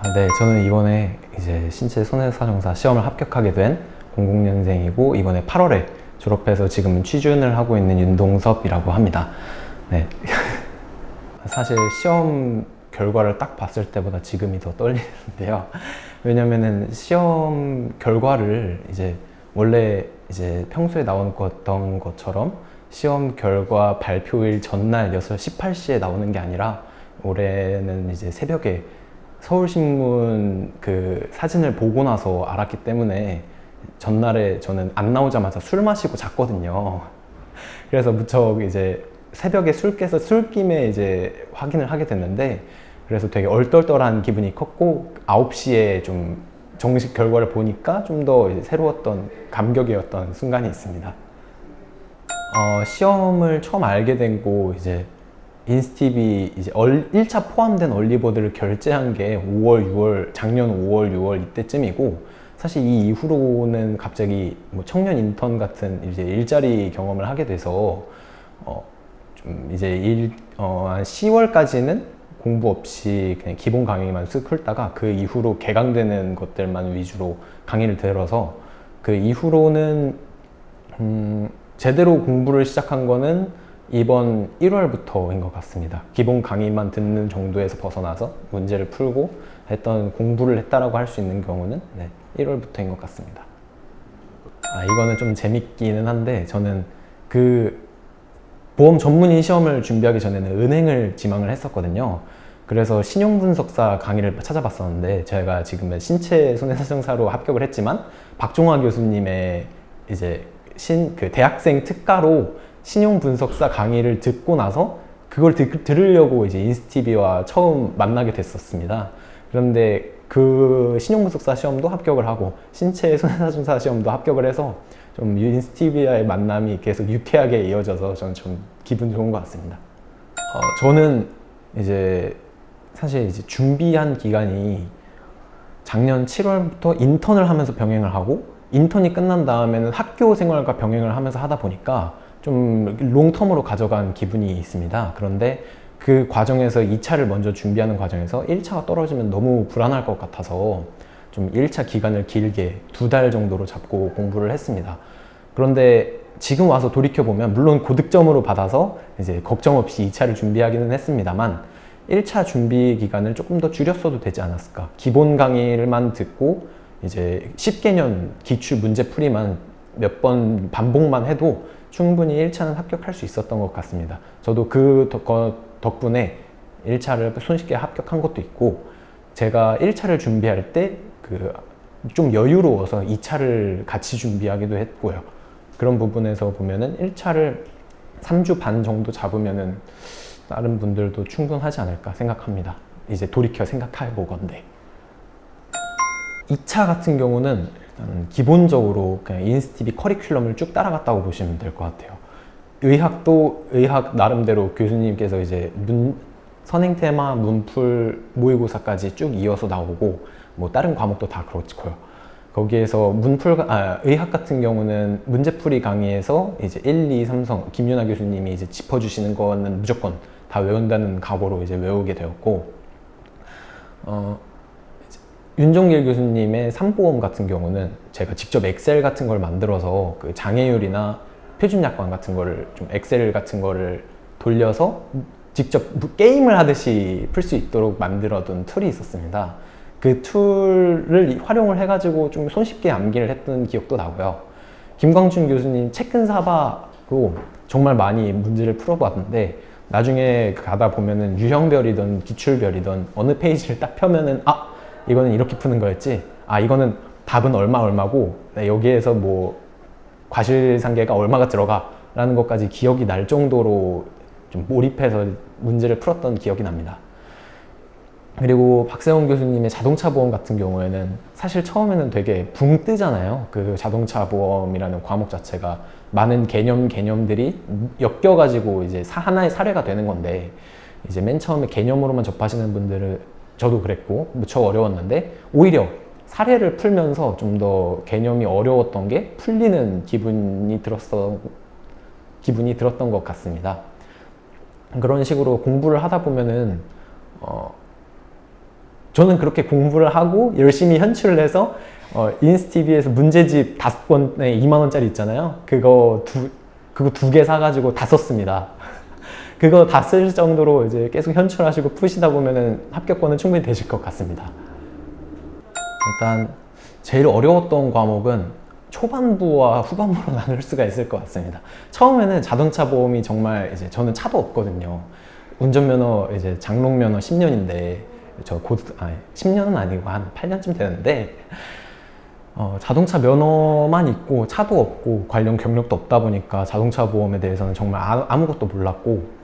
아, 네, 저는 이번에 이제 신체 손해사정사 시험을 합격하게 된 00년생이고 이번에 8월에 졸업해서 지금 취준을 하고 있는 윤동섭이라고 합니다. 네. 사실 시험 결과를 딱 봤을 때보다 지금이 더 떨리는데요. 왜냐면은 시험 결과를 이제 원래 이제 평소에 나왔던 것처럼 시험 결과 발표일 전날 6시 18시에 나오는 게 아니라 올해는 이제 새벽에 서울신문 그 사진을 보고 나서 알았기 때문에 전날에 저는 안 나오자마자 술 마시고 잤거든요. 그래서 무척 이제 새벽에 술 깨서 술김에 이제 확인을 하게 됐는데 그래서 되게 얼떨떨한 기분이 컸고 9시에 좀 정식 결과를 보니까 좀 더 새로웠던 감격이었던 순간이 있습니다. 어, 시험을 처음 알게 된 거 이제 인스티비 이제 얼, 1차 포함된 얼리버드를 결제한 게 5월, 6월, 작년 5월, 6월 이때쯤이고 사실 이 이후로는 갑자기 뭐 청년 인턴 같은 이제 일자리 경험을 하게 돼서 어, 좀 이제 일, 어, 한 10월까지는 공부 없이 그냥 기본 강의만 쓱 훑다가 그 이후로 개강되는 것들만 위주로 강의를 들어서 그 이후로는 음, 제대로 공부를 시작한 거는 이번 1월부터인 것 같습니다. 기본 강의만 듣는 정도에서 벗어나서 문제를 풀고 했던 공부를 했다라고 할 수 있는 경우는 네, 1월부터인 것 같습니다. 아, 이거는 좀 재밌기는 한데 저는 그 보험 전문의 시험을 준비하기 전에는 은행을 지망을 했었거든요. 그래서 신용분석사 강의를 찾아봤었는데 제가 지금은 신체 손해사정사로 합격을 했지만 박종화 교수님의 이제 신 그 대학생 특가로 신용 분석사 강의를 듣고 나서 그걸 들, 들으려고 이제 인스티비와 처음 만나게 됐었습니다. 그런데 그 신용분석사 시험도 합격을 하고 신체 손해사정사 시험도 합격을 해서 좀 인스티비와의 만남이 계속 유쾌하게 이어져서 저는 좀 기분 좋은 것 같습니다. 어, 저는 이제 사실 이제 준비한 기간이 작년 7월부터 인턴을 하면서 병행을 하고 인턴이 끝난 다음에는 학교 생활과 병행을 하면서 하다 보니까 좀 롱텀으로 가져간 기분이 있습니다. 그런데 그 과정에서 2차를 먼저 준비하는 과정에서 1차가 떨어지면 너무 불안할 것 같아서 좀 1차 기간을 길게 두 달 정도로 잡고 공부를 했습니다. 그런데 지금 와서 돌이켜보면 물론 고득점으로 받아서 이제 걱정 없이 2차를 준비하기는 했습니다만 1차 준비 기간을 조금 더 줄였어도 되지 않았을까. 기본 강의를만 듣고 이제 10개년 기출 문제 풀이만 몇 번 반복만 해도 충분히 1차는 합격할 수 있었던 것 같습니다. 저도 그 덕- 덕분에 1차를 손쉽게 합격한 것도 있고 제가 1차를 준비할 때 그 좀 여유로워서 2차를 같이 준비하기도 했고요. 그런 부분에서 보면은 1차를 3주 반 정도 잡으면은 다른 분들도 충분하지 않을까 생각합니다. 이제 돌이켜 생각해 보건데. 2차 같은 경우는 기본적으로 그냥 인스티비 커리큘럼을 쭉 따라갔다고 보시면 될 것 같아요. 의학도 의학 나름대로 교수님께서 이제 문, 선행 테마, 문풀, 모의고사까지 쭉 이어서 나오고 뭐 다른 과목도 다 그렇고요. 거기에서 문풀 아, 의학 같은 경우는 문제풀이 강의에서 이제 1, 2, 3성 김윤아 교수님이 이제 짚어 주시는 거는 무조건 다 외운다는 각오로 이제 외우게 되었고 어, 윤종길 교수님의 삼보험 같은 경우는 제가 직접 엑셀 같은 걸 만들어서 그 장애율이나 표준약관 같은 거를 좀 엑셀 같은 거를 돌려서 직접 게임을 하듯이 풀 수 있도록 만들어둔 툴이 있었습니다. 그 툴을 활용을 해가지고 좀 손쉽게 암기를 했던 기억도 나고요. 김광준 교수님 채근사바로 정말 많이 문제를 풀어봤는데 나중에 가다 보면은 유형별이든 기출별이든 어느 페이지를 딱 펴면은 아 이거는 이렇게 푸는 거였지 아 이거는 답은 얼마 얼마고 네, 여기에서 뭐 과실상계가 얼마가 들어가라는 것까지 기억이 날 정도로 좀 몰입해서 문제를 풀었던 기억이 납니다. 그리고 박세원 교수님의 자동차 보험 같은 경우에는 사실 처음에는 되게 붕 뜨잖아요. 그 자동차 보험이라는 과목 자체가 많은 개념 개념들이 엮여가지고 이제 사- 하나의 사례가 되는 건데 이제 맨 처음에 개념으로만 접하시는 분들은 저도 그랬고 무척 어려웠는데 오히려 사례를 풀면서 좀 더 개념이 어려웠던 게 풀리는 기분이 들었어 기분이 들었던 것 같습니다. 그런 식으로 공부를 하다 보면은 어, 저는 그렇게 공부를 하고 열심히 현출을 해서 어, 인스티비에서 문제집 다섯 권에 2만 원짜리 있잖아요. 그거 두 그거 두 개 사가지고 다 썼습니다. 그거 다 쓸 정도로 이제 계속 현출하시고 푸시다 보면은 합격권은 충분히 되실 것 같습니다. 일단 제일 어려웠던 과목은 초반부와 후반부로 나눌 수가 있을 것 같습니다. 처음에는 자동차 보험이 정말 이제 저는 차도 없거든요. 운전면허 이제 장롱면허 10년인데 저 곧 아니 10년은 아니고 한 8년쯤 되는데 어, 자동차 면허만 있고 차도 없고 관련 경력도 없다 보니까 자동차 보험에 대해서는 정말 아, 아무것도 몰랐고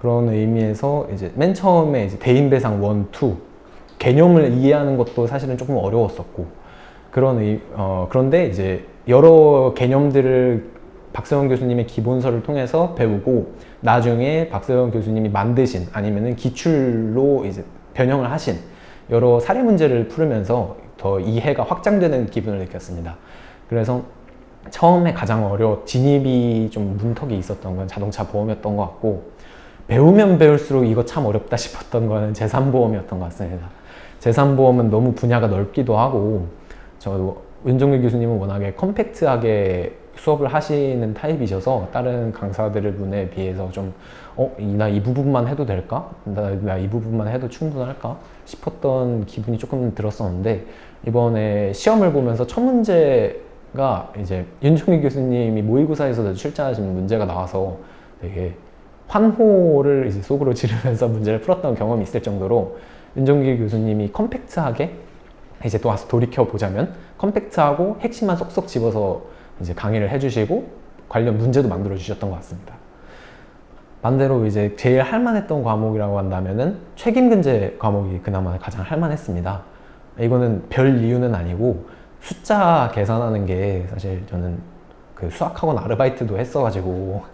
그런 의미에서 이제 맨 처음에 이제 대인배상 1, 2 개념을 이해하는 것도 사실은 조금 어려웠었고 그런 의, 어, 그런데 이제 여러 개념들을 박세원 교수님의 기본서를 통해서 배우고 나중에 박세원 교수님이 만드신 아니면은 기출로 이제 변형을 하신 여러 사례 문제를 풀으면서 더 이해가 확장되는 기분을 느꼈습니다. 그래서 처음에 가장 어려 진입이 좀 문턱이 있었던 건 자동차 보험이었던 것 같고 배우면 배울수록 이거 참 어렵다 싶었던 거는 재산보험이었던 것 같습니다. 재산보험은 너무 분야가 넓기도 하고 저 윤종길 교수님은 워낙에 컴팩트하게 수업을 하시는 타입이셔서 다른 강사들의 분에 비해서 좀 어, 나 이 부분만 해도 될까? 나 이 부분만 해도 충분할까? 싶었던 기분이 조금 들었었는데 이번에 시험을 보면서 첫 문제가 이제 윤종길 교수님이 모의고사에서도 출제하신 문제가 나와서 되게 환호를 이제 속으로 지르면서 문제를 풀었던 경험이 있을 정도로 윤종길 교수님이 컴팩트하게 이제 또 와서 돌이켜 보자면 컴팩트하고 핵심만 쏙쏙 집어서 이제 강의를 해주시고 관련 문제도 만들어 주셨던 것 같습니다. 반대로 이제 제일 할만했던 과목이라고 한다면은 책임근제 과목이 그나마 가장 할만했습니다. 이거는 별 이유는 아니고 숫자 계산하는 게 사실 저는 그 수학학원 아르바이트도 했어가지고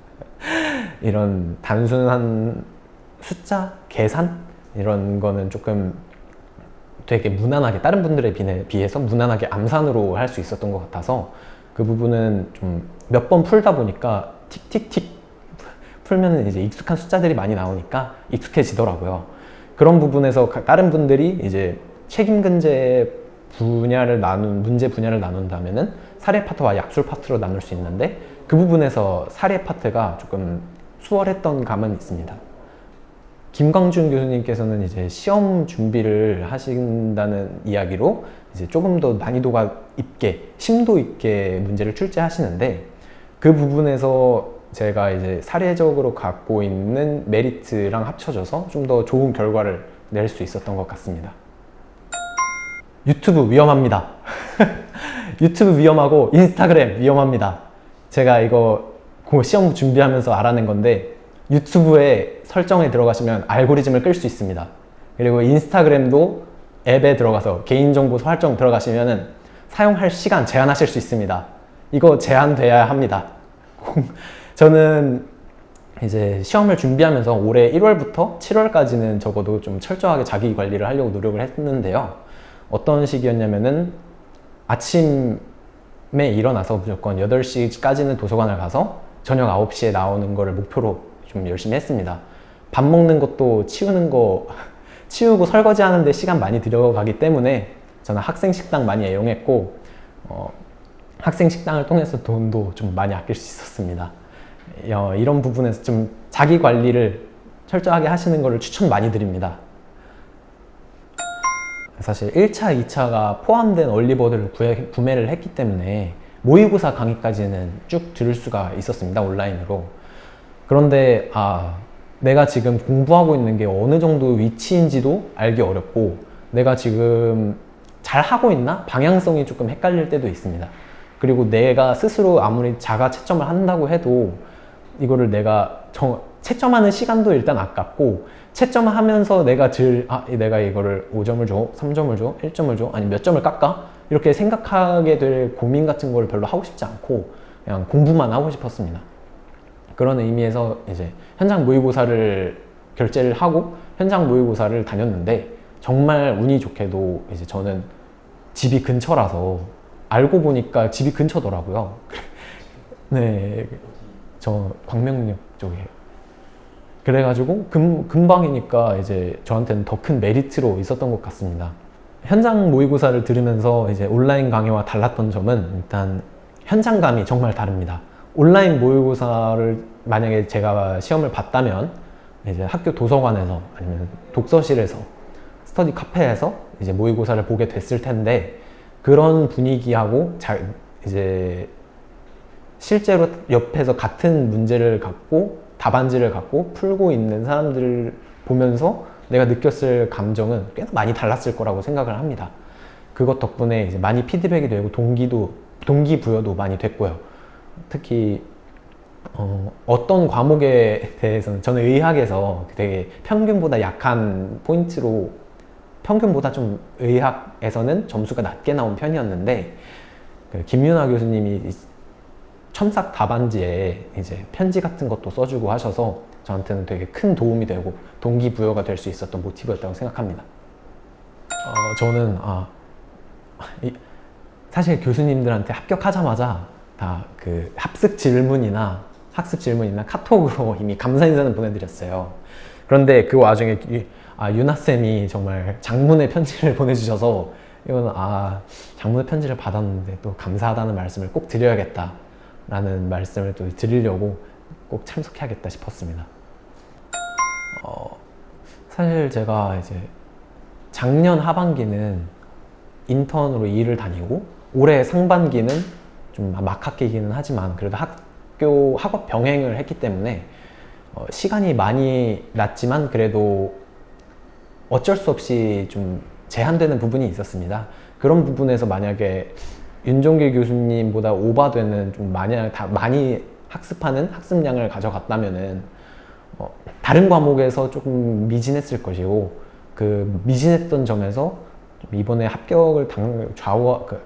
이런 단순한 숫자 계산 이런 거는 조금 되게 무난하게 다른 분들에 비해서 무난하게 암산으로 할 수 있었던 것 같아서 그 부분은 좀 몇 번 풀다 보니까 틱틱틱 풀면 이제 익숙한 숫자들이 많이 나오니까 익숙해지더라고요. 그런 부분에서 다른 분들이 이제 책임근제 분야를 나눈 문제 분야를 나눈다면은 사례 파트와 약술 파트로 나눌 수 있는데 그 부분에서 사례 파트가 조금 수월했던 감은 있습니다. 김광준 교수님께서는 이제 시험 준비를 하신다는 이야기로 이제 조금 더 난이도가 있게 심도 있게 문제를 출제하시는데 그 부분에서 제가 이제 사례적으로 갖고 있는 메리트랑 합쳐져서 좀 더 좋은 결과를 낼 수 있었던 것 같습니다. 유튜브 위험합니다. 유튜브 위험하고 인스타그램 위험합니다. 제가 이거 시험 준비하면서 알아낸 건데 유튜브에 설정에 들어가시면 알고리즘을 끌 수 있습니다. 그리고 인스타그램도 앱에 들어가서 개인정보 설정 들어가시면은 사용할 시간 제한하실 수 있습니다. 이거 제한돼야 합니다. 저는 이제 시험을 준비하면서 올해 1월부터 7월까지는 적어도 좀 철저하게 자기 관리를 하려고 노력을 했는데요. 어떤 시기였냐면은 아침 에 일어나서 무조건 8시까지는 도서관을 가서 저녁 9시에 나오는 거를 목표로 좀 열심히 했습니다. 밥 먹는 것도 치우는 거, 치우고 설거지 하는데 시간 많이 들어가기 때문에 저는 학생 식당 많이 애용했고, 어, 학생 식당을 통해서 돈도 좀 많이 아낄 수 있었습니다. 어, 이런 부분에서 좀 자기 관리를 철저하게 하시는 것을 추천 많이 드립니다. 사실 1차, 2차가 포함된 얼리버드를 구해, 구매 를 했기 때문에 모의고사 강의까지는 쭉 들을 수가 있었습니다. 온라인으로. 그런데 아 내가 지금 공부하고 있는 게 어느 정도 위치인지도 알기 어렵고 내가 지금 잘 하고 있나 방향성이 조금 헷갈릴 때도 있습니다. 그리고 내가 스스로 아무리 자가 채점을 한다고 해도 이거를 내가 정, 채점하는 시간도 일단 아깝고 채점하면서 내가 들, 아, 내가 이거를 5점을 줘, 3점을 줘, 1점을 줘, 아니 몇 점을 깎아? 이렇게 생각하게 될 고민 같은 걸 별로 하고 싶지 않고 그냥 공부만 하고 싶었습니다. 그런 의미에서 이제 현장 모의고사를 결제를 하고 현장 모의고사를 다녔는데 정말 운이 좋게도 이제 저는 집이 근처라서 알고 보니까 집이 근처더라고요. 네, 저 광명역 쪽에. 그래가지고 금, 금방이니까 이제 저한테는 더 큰 메리트로 있었던 것 같습니다. 현장 모의고사를 들으면서 이제 온라인 강의와 달랐던 점은 일단 현장감이 정말 다릅니다. 온라인 모의고사를 만약에 제가 시험을 봤다면 이제 학교 도서관에서 아니면 독서실에서 스터디 카페에서 이제 모의고사를 보게 됐을 텐데 그런 분위기하고 자, 이제 실제로 옆에서 같은 문제를 갖고 답안지를 갖고 풀고 있는 사람들을 보면서 내가 느꼈을 감정은 꽤나 많이 달랐을 거라고 생각을 합니다. 그것 덕분에 이제 많이 피드백이 되고 동기도 동기부여도 많이 됐고요. 특히 어, 어떤 과목에 대해서는 저는 의학에서 되게 평균보다 약한 포인트로 평균보다 좀 의학에서는 점수가 낮게 나온 편이었는데 그 김윤아 교수님이 첨삭 답안지에 이제 편지 같은 것도 써주고 하셔서 저한테는 되게 큰 도움이 되고 동기부여가 될 수 있었던 모티브였다고 생각합니다. 어, 저는 아, 이, 사실 교수님들한테 합격하자마자 다 그 합숙 질문이나 학습 질문이나 카톡으로 이미 감사 인사는 보내드렸어요. 그런데 그 와중에 유, 아, 유나 쌤이 정말 장문의 편지를 보내주셔서 이거는 아 장문의 편지를 받았는데 또 감사하다는 말씀을 꼭 드려야겠다 라는 말씀을 또 드리려고 꼭 참석해야겠다 싶었습니다. 어, 사실 제가 이제 작년 하반기는 인턴으로 일을 다니고 올해 상반기는 좀 막학기기는 하지만 그래도 학교 학업 병행을 했기 때문에 어, 시간이 많이 났지만 그래도 어쩔 수 없이 좀 제한되는 부분이 있었습니다. 그런 부분에서 만약에 윤종길 교수님보다 오바되는 좀 만약 다 많이 학습하는 학습량을 가져갔다면은 어, 다른 과목에서 조금 미진했을 것이고 그 미진했던 점에서 좀 이번에 합격을 당, 좌우 그,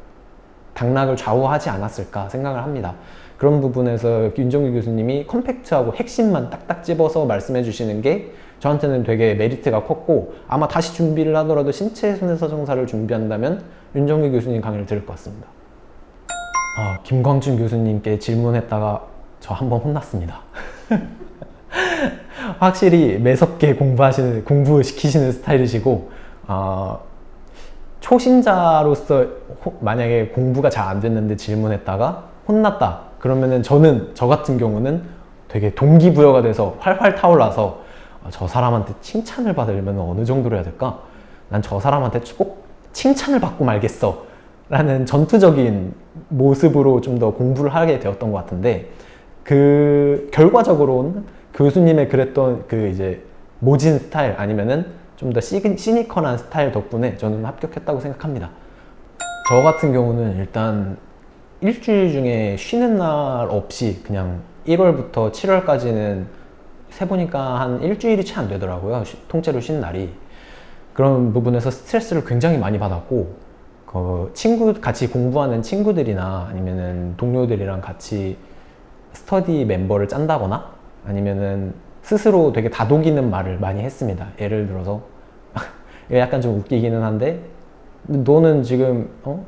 당락을 좌우하지 않았을까 생각을 합니다. 그런 부분에서 윤정규 교수님이 컴팩트하고 핵심만 딱딱 집어서 말씀해 주시는 게 저한테는 되게 메리트가 컸고 아마 다시 준비를 하더라도 신체 손해서정사를 준비한다면 윤정규 교수님 강의를 들을 것 같습니다. 아, 김광준 교수님께 질문했다가 저 한 번 혼났습니다. 확실히 매섭게 공부하시는 공부시키시는 스타일이시고 어, 초심자로서 호, 만약에 공부가 잘 안 됐는데 질문했다가 혼났다 그러면은 저는 저 같은 경우는 되게 동기부여가 돼서 활활 타올라서 어, 저 사람한테 칭찬을 받으려면 어느 정도로 해야 될까? 난 저 사람한테 꼭 칭찬을 받고 말겠어 라는 전투적인 모습으로 좀 더 공부를 하게 되었던 것 같은데 그 결과적으로는 교수님의 그랬던 그 이제 모진 스타일 아니면은 좀 더 시니컬한 스타일 덕분에 저는 합격했다고 생각합니다. 저 같은 경우는 일단 일주일 중에 쉬는 날 없이 그냥 1월부터 7월까지는 세보니까 한 일주일이 채 안 되더라고요. 통째로 쉬는 날이. 그런 부분에서 스트레스를 굉장히 많이 받았고, 그 친구, 같이 공부하는 친구들이나 아니면은 동료들이랑 같이 스터디 멤버를 짠다거나 아니면은 스스로 되게 다독이는 말을 많이 했습니다. 예를 들어서 약간 좀 웃기기는 한데 너는 지금 어?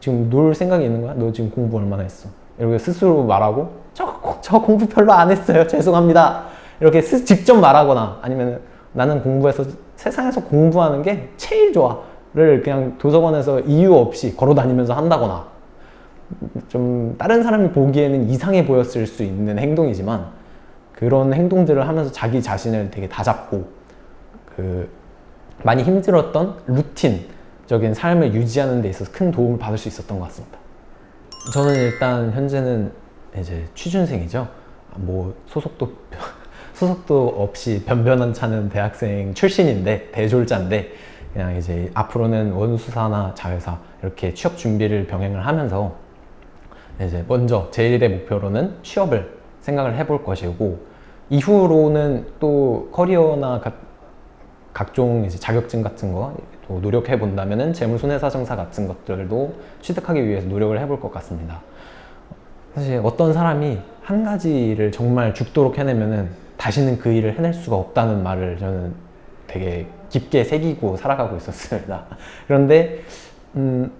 지금 놀 생각이 있는 거야? 너 지금 공부 얼마나 했어? 이렇게 스스로 말하고 저, 저 공부 별로 안 했어요. 죄송합니다. 이렇게 스, 직접 말하거나 아니면 나는 공부해서 세상에서 공부하는 게 제일 좋아 를 그냥 도서관에서 이유 없이 걸어 다니면서 한다거나 좀 다른 사람이 보기에는 이상해 보였을 수 있는 행동이지만 그런 행동들을 하면서 자기 자신을 되게 다잡고 그 많이 힘들었던 루틴적인 삶을 유지하는 데 있어서 큰 도움을 받을 수 있었던 것 같습니다. 저는 일단 현재는 이제 취준생이죠. 뭐 소속도 소속도 없이 변변한 차는 대학생 출신인데 대졸자인데 그냥 이제 앞으로는 원수사나 자회사 이렇게 취업 준비를 병행을 하면서 이제 먼저 제일의 목표로는 취업을 생각을 해볼 것이고 이후로는 또 커리어나 가, 각종 이제 자격증 같은 거 또 노력해 본다면은 재물손해사정사 같은 것들도 취득하기 위해서 노력을 해볼 것 같습니다. 사실 어떤 사람이 한 가지를 정말 죽도록 해내면은 다시는 그 일을 해낼 수가 없다는 말을 저는 되게 깊게 새기고 살아가고 있었습니다. 그런데 음,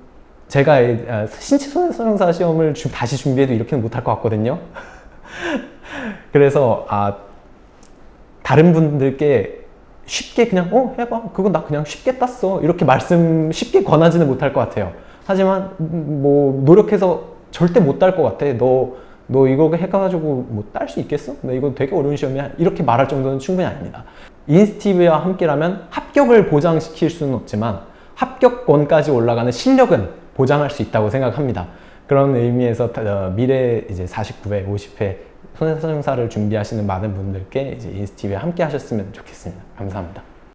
제가 아, 신체 손해사정사 시험을 다시 준비해도 이렇게는 못할 것 같거든요. 그래서 아 다른 분들께 쉽게 그냥 어 해봐 그거 나 그냥 쉽게 땄어 이렇게 말씀 쉽게 권하지는 못할 것 같아요 하지만 음, 뭐 노력해서 절대 못 딸 것 같아 너 너 이거 해가지고 뭐 딸 수 있겠어? 나 이거 되게 어려운 시험이야 이렇게 말할 정도는 충분히 아닙니다 인스티브와 함께라면 합격을 보장시킬 수는 없지만 합격권까지 올라가는 실력은 보장할 수 있다고 생각합니다. 그런 의미에서 어, 미래 이제 49회 50회 손해사정사를 준비하시는 많은 분들께 이제 인스티브에 함께 하셨으면 좋겠습니다. 감사합니다